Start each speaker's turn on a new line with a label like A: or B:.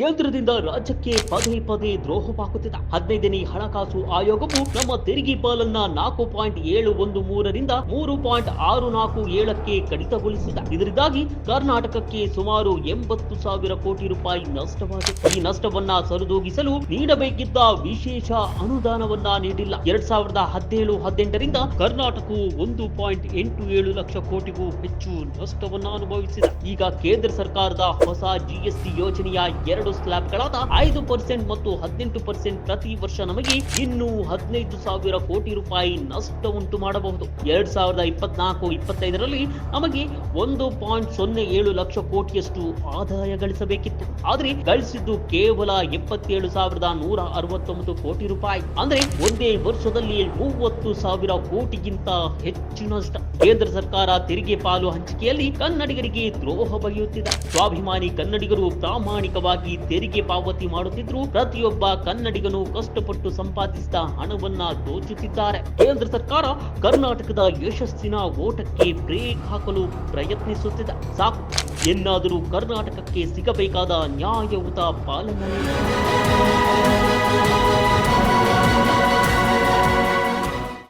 A: ಕೇಂದ್ರದಿಂದ ರಾಜ್ಯಕ್ಕೆ ಪದೇ ಪದೇ ದ್ರೋಹವಾಗುತ್ತಿದೆ. ಹದಿನೈದನೇ ಹಣಕಾಸು ಆಯೋಗವು ನಮ್ಮ ತೆರಿಗೆ ಪಾಲನ್ನ ನಾಲ್ಕು ಪಾಯಿಂಟ್ ಏಳು ಒಂದು ಮೂರರಿಂದ ಮೂರು ಪಾಯಿಂಟ್ ಆರು ನಾಲ್ಕು ಏಳಕ್ಕೆ ಕಡಿತಗೊಳಿಸಿದೆ. ಇದರಿಂದಾಗಿ ಕರ್ನಾಟಕಕ್ಕೆ ಸುಮಾರು ಎಂಬತ್ತು ಸಾವಿರ ಕೋಟಿ ರೂಪಾಯಿ ನಷ್ಟವಾಗಿದೆ. ಈ ನಷ್ಟವನ್ನ ಸರಿದೂಗಿಸಲು ನೀಡಬೇಕಿದ್ದ ವಿಶೇಷ ಅನುದಾನವನ್ನ ನೀಡಿಲ್ಲ. ಎರಡ್ ಸಾವಿರದ ಹದಿನೇಳು ಹದಿನೆಂಟರಿಂದ ಕರ್ನಾಟಕವು ಒಂದು ಪಾಯಿಂಟ್ ಎಂಟು ಏಳು ಲಕ್ಷ ಕೋಟಿಗೂ ಹೆಚ್ಚು ನಷ್ಟವನ್ನ ಅನುಭವಿಸಿದೆ. ಈಗ ಕೇಂದ್ರ ಸರ್ಕಾರದ ಹೊಸ ಜಿಎಸ್ಟಿ ಯೋಜನೆಯ ಎರಡು ಸ್ಲ್ಯಾಬ್ಗಳಾದ ಐದು ಪರ್ಸೆಂಟ್ ಮತ್ತು ಹದಿನೆಂಟು ಪರ್ಸೆಂಟ್ ಪ್ರತಿ ವರ್ಷ ನಮಗೆ ಇನ್ನೂ ಹದಿನೈದು ಸಾವಿರ ಕೋಟಿ ರೂಪಾಯಿ ನಷ್ಟ ಉಂಟು ಮಾಡಬಹುದು. ಎರಡ್ ಸಾವಿರದ ಇಪ್ಪತ್ನಾಲ್ಕು, ಇಪ್ಪತ್ತೈದರಲ್ಲಿ ನಮಗೆ ಒಂದು ಪಾಯಿಂಟ್ ಸೊನ್ನೆ ಏಳು ಲಕ್ಷ ಕೋಟಿಯಷ್ಟು ಆದಾಯ ಗಳಿಸಬೇಕಿತ್ತು. ಆದ್ರೆ ಗಳಿಸಿದ್ದು ಕೇವಲ ಎಪ್ಪತ್ತೇಳು ಸಾವಿರದ ನೂರ ಅರವತ್ತೊಂಬತ್ತು ಕೋಟಿ ರೂಪಾಯಿ. ಅಂದ್ರೆ ಒಂದೇ ವರ್ಷದಲ್ಲಿ ಮೂವತ್ತು ಸಾವಿರ ಕೋಟಿಗಿಂತ ಹೆಚ್ಚು ನಷ್ಟ. ಕೇಂದ್ರ ಸರ್ಕಾರ ತೆರಿಗೆ ಪಾಲು ಹಂಚಿಕೆಯಲ್ಲಿ ಕನ್ನಡಿಗರಿಗೆ ದ್ರೋಹ ಬಗೆಯುತ್ತಿದೆ. ಸ್ವಾಭಿಮಾನಿ ಕನ್ನಡಿಗರು ಪ್ರಾಮಾಣಿಕವಾಗಿ ತೆರಿಗೆ ಪಾವತಿ ಮಾಡುತ್ತಿದ್ರು ಪ್ರತಿಯೊಬ್ಬ ಕನ್ನಡಿಗನು ಕಷ್ಟಪಟ್ಟು ಸಂಪಾದಿಸಿದ ಹಣವನ್ನ ದೋಚುತ್ತಿದ್ದಾರೆ. ಕೇಂದ್ರ ಸರ್ಕಾರ ಕರ್ನಾಟಕದ ಯಶಸ್ಸಿನ ಓಟಕ್ಕೆ ಬ್ರೇಕ್ ಹಾಕಲು ಪ್ರಯತ್ನಿಸುತ್ತಿದೆ. ಸಾಕು, ಎನ್ನಾದರೂ ಕರ್ನಾಟಕಕ್ಕೆ ಸಿಗಬೇಕಾದ ನ್ಯಾಯಯುತ ಪಾಲನೆ.